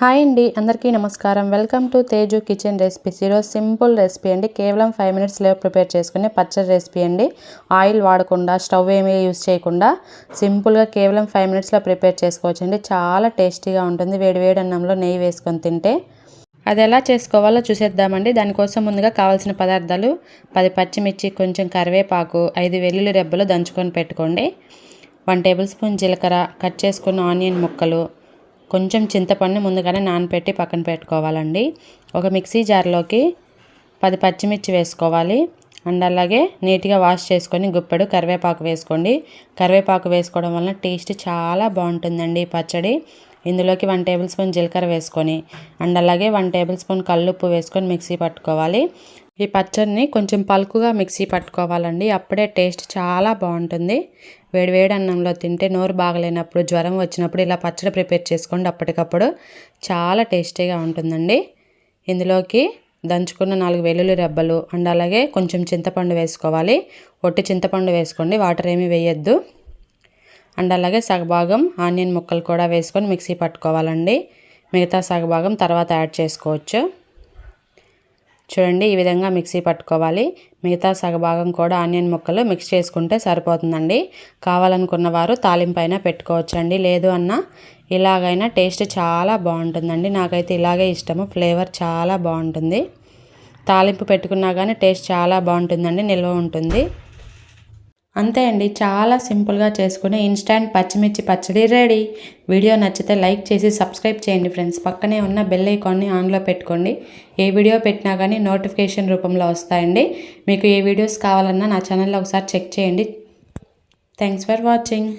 Hi అండి అందరికీ నమస్కారం. Welcome to Teju kitchen recipes. ఈరోజు సింపుల్ రెసిపీ అండి. కేవలం ఫైవ్ మినిట్స్లో ప్రిపేర్ చేసుకునే పచ్చడి రెసిపీ అండి. ఆయిల్ వాడకుండా స్టవ్ ఏమీ యూస్ చేయకుండా సింపుల్గా కేవలం ఫైవ్ మినిట్స్లో ప్రిపేర్ చేసుకోవచ్చు అండి చాలా టేస్టీగా ఉంటుంది. వేడివేడి అన్నంలో నెయ్యి వేసుకొని తింటే అది ఎలా చేసుకోవాలో చూసేద్దామండి. దానికోసం ముందుగా కావాల్సిన పదార్థాలు పది పచ్చిమిర్చి కొంచెం కరివేపాకు ఐదు వెల్లుల్లి రెబ్బలు దంచుకొని పెట్టుకోండి. వన్ టేబుల్ స్పూన్ జీలకర్ర కట్ చేసుకున్న ఆనియన్ ముక్కలు కొంచెం చింతపండు ముందుగానే నానపెట్టి పక్కన పెట్టుకోవాలండి. ఒక మిక్సీ జార్లోకి పది పచ్చిమిర్చి వేసుకోవాలి. అండ్ అలాగే నీట్గా వాష్ చేసుకొని గుప్పెడు కరివేపాకు వేసుకోండి. కరివేపాకు వేసుకోవడం వలన టేస్ట్ చాలా బాగుంటుందండి పచ్చడి. ఇందులోకి వన్ టేబుల్ స్పూన్ జీలకర్ర వేసుకొని అండ్ అలాగే వన్ టేబుల్ స్పూన్ కల్లుప్పు వేసుకొని మిక్సీ పట్టుకోవాలి. ఈ పచ్చడిని కొంచెం పలుకుగా మిక్సీ పట్టుకోవాలండి. అప్పుడే టేస్ట్ చాలా బాగుంటుంది. వేడివేడి అన్నంలో తింటే నోరు బాగలేనప్పుడు జ్వరం వచ్చినప్పుడు ఇలా పచ్చడి ప్రిపేర్ చేసుకోండి. అప్పటికప్పుడు చాలా టేస్టీగా ఉంటుందండి. ఇందులోకి దంచుకున్న నాలుగు వెల్లుల్లి రెబ్బలు అండ్ అలాగే కొంచెం చింతపండు వేసుకోవాలి. ఒట్టి చింతపండు వేసుకోండి. వాటర్ ఏమీ వేయొద్దు. అండ్ అలాగే సగభాగం ఆనియన్ ముక్కలు కూడా వేసుకొని మిక్సీ పట్టుకోవాలండి. మిగతా సగభాగం తర్వాత యాడ్ చేసుకోవచ్చు. చూడండి ఈ విధంగా మిక్సీ పట్టుకోవాలి. మిగతా సగభాగం కూడా ఆనియన్ ముక్కలు మిక్స్ చేసుకుంటే సరిపోతుందండి. కావాలనుకున్న వారు తాలింపైన పెట్టుకోవచ్చండి. లేదు అన్న ఇలాగైనా టేస్ట్ చాలా బాగుంటుందండి. నాకైతే ఇలాగే ఇష్టము. ఫ్లేవర్ చాలా బాగుంటుంది. తాలింపు పెట్టుకున్నా కానీ టేస్ట్ చాలా బాగుంటుందండి. నిల్వ ఉంటుంది. అంతే అండి చాలా సింపుల్గా చేసుకునే ఇన్స్టాంట్ పచ్చిమిర్చి పచ్చడి రెడీ. వీడియో నచ్చితే లైక్ చేసి సబ్స్క్రైబ్ చేయండి ఫ్రెండ్స్. పక్కనే ఉన్న బెల్ ఐకాన్ని ఆన్లో పెట్టుకోండి. ఏ వీడియో పెట్టినా కానీ నోటిఫికేషన్ రూపంలో వస్తాయండి. మీకు ఏ వీడియోస్ కావాలన్నా నా ఛానల్లో ఒకసారి చెక్ చేయండి. Thanks for watching.